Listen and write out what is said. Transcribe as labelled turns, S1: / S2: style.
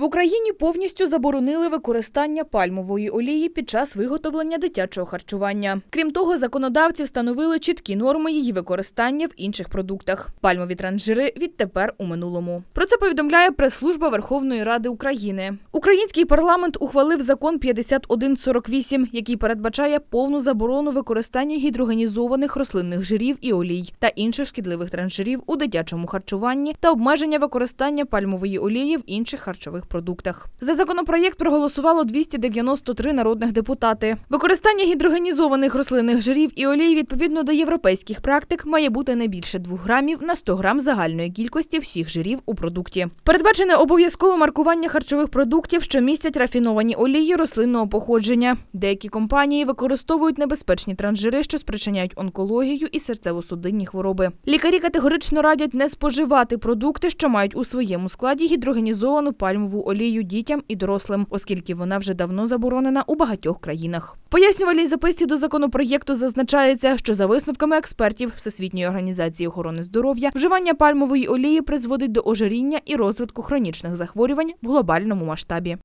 S1: В Україні повністю заборонили використання пальмової олії під час виготовлення дитячого харчування. Крім того, законодавці встановили чіткі норми її використання в інших продуктах. Пальмові транжири відтепер у минулому. Про це повідомляє прес-служба Верховної Ради України. Український парламент ухвалив закон 5148, який передбачає повну заборону використання гідрогенізованих рослинних жирів і олій та інших шкідливих транжирів у дитячому харчуванні та обмеження використання пальмової олії в інших харчових продуктах. За законопроєкт проголосувало 293 народних депутати. Використання гідрогенізованих рослинних жирів і олій відповідно до європейських практик має бути не більше 2 грамів на 100 грам загальної кількості всіх жирів у продукті. Передбачене обов'язкове маркування харчових продуктів, що містять рафіновані олії рослинного походження. Деякі компанії використовують небезпечні транжири, що спричиняють онкологію і серцево-судинні хвороби. Лікарі категорично радять не споживати продукти, що мають у своєму складі гідрогенізовану пальмову олію дітям і дорослим, оскільки вона вже давно заборонена у багатьох країнах. Пояснювальній записці до законопроєкту зазначається, що за висновками експертів Всесвітньої організації охорони здоров'я вживання пальмової олії призводить до ожиріння і розвитку хронічних захворювань в глобальному масштабі.